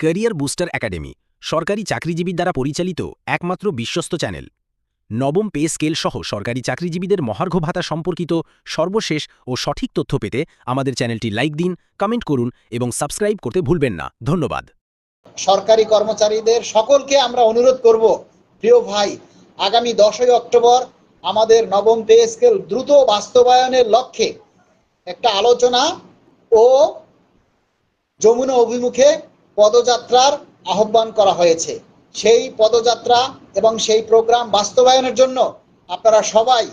Career booster academy, সরকারি চাকরিজীবীর দ্বারা পরিচালিত একমাত্র বিশ্বস্ত চ্যানেল। নবম পে স্কেল সহ সরকারি চাকরিজীবীদের মহার্ঘ ভাতা সম্পর্কিত সর্বশেষ ও সঠিক তথ্য পেতে আমাদের চ্যানেলটি লাইক দিন, কমেন্ট করুন এবং সাবস্ক্রাইব করতে ভুলবেন না। ধন্যবাদ। সরকারি কর্মচারীদের সকলকে আমরা অনুরোধ করব, প্রিয় ভাই, আগামী দশই অক্টোবর আমাদের নবম পে স্কেল দ্রুত বাস্তবায়নের লক্ষ্যে একটা আলোচনা ও যমুনা অভিমুখে পদযাত্রার আহ্বান করা হয়েছে। সেই পদযাত্রা এবং সেই প্রোগ্রাম বাস্তবায়নের জন্য আপনারা সবাই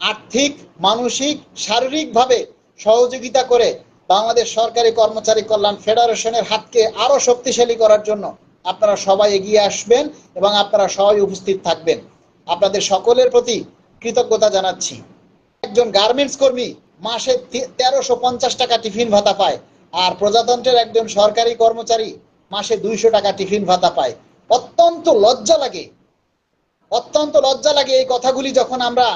আর্থিক, মানসিক, শারীরিকভাবে সহযোগিতা করে বাংলাদেশ সরকারি কর্মচারী কল্যাণ ফেডারেশনের হাতকে আরও শক্তিশালী করার জন্য আপনারা সবাই এগিয়ে আসবেন এবং আপনারা সবাই উপস্থিত থাকবেন। আপনাদের সকলের প্রতি কৃতজ্ঞতা জানাচ্ছি। একজন গার্মেন্টস কর্মী মাসে তেরোশো পঞ্চাশ টাকা টিফিন ভাতা পায় আর প্রজাতন্ত্রের একজন সরকারি কর্মচারী মাসে দুইশো টাকা টিফিন ভাতা পায়। অত্যন্ত লজ্জা লাগে। অত্যন্ত লজ্জা লাগে এই কথাগুলি যখন আমরা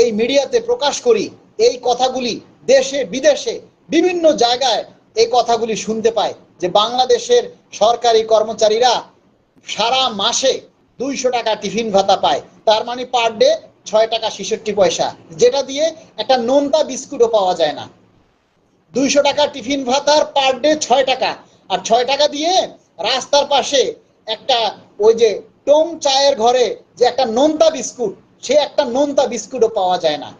এই মিডিয়াতে প্রকাশ করি, এই কথাগুলি দেশে, বিদেশে, বিভিন্ন জায়গায় এই কথাগুলি শুনতে পায় যে বাংলাদেশের সরকারি কর্মচারীরা সারা মাসে দুইশো টাকা টিফিন ভাতা পায়। তার মানে পার ডে ছয় টাকা ছেষট্টি পয়সা, যেটা দিয়ে একটা নোনতা বিস্কুটও পাওয়া যায় না। দুইশো টাকা টিফিন ভাতার পার ডে ছয় টাকা। আর ছয় টাকা দিয়ে রাস্তার পাশে একটা ওই যে টোম চায়ের ঘরে যে একটা নোনতা বিস্কুট, সে একটা নোনতা বিস্কুটও পাওয়া যায় না।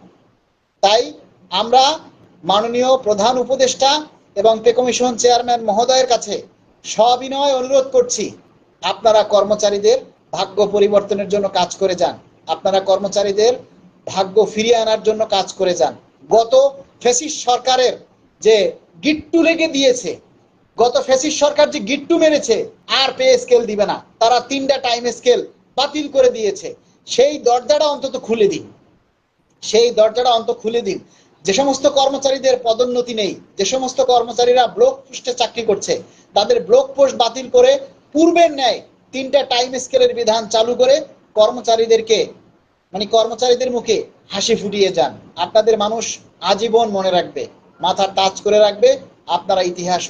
তাই আমরা মাননীয় প্রধান উপদেষ্টা এবং পে কমিশন চেয়ারম্যান মহোদয়ের কাছে সবিনয় অনুরোধ করছি, আপনারা কর্মচারীদের ভাগ্য পরিবর্তনের জন্য কাজ করে যান। আপনারা কর্মচারীদের ভাগ্য ফিরিয়ে আনার জন্য কাজ করে যান। গত ফেসিস সরকারের যে গিট্টু লেগে দিয়েছে গত ফেসিস সরকার যে গিট্টু মেরেছে, আর পে স্কেল দিবে না। তারা তিনটা টাইম স্কেল বাতিল করে দিয়েছে। সেই দরজাটা অন্তত খুলে দিন। সেই দরজাটা অন্ত খুলে দিন। যে সমস্ত কর্মচারীদের পদোন্নতি নেই, যে সমস্ত কর্মচারীরা ব্লক পোস্টে চাকরি করছে, তাদের ব্লক পোস্ট বাতিল করে পূর্বের ন্যায় তিনটা টাইম স্কেলের বিধান চালু করে কর্মচারীদেরকে মানে কর্মচারীদের মুখে হাসি ফুটিয়ে যান। আপনাদের মানুষ আজীবন মনে রাখবে মাথা টাচ করে রাখবে, আপনারা ইতিহাস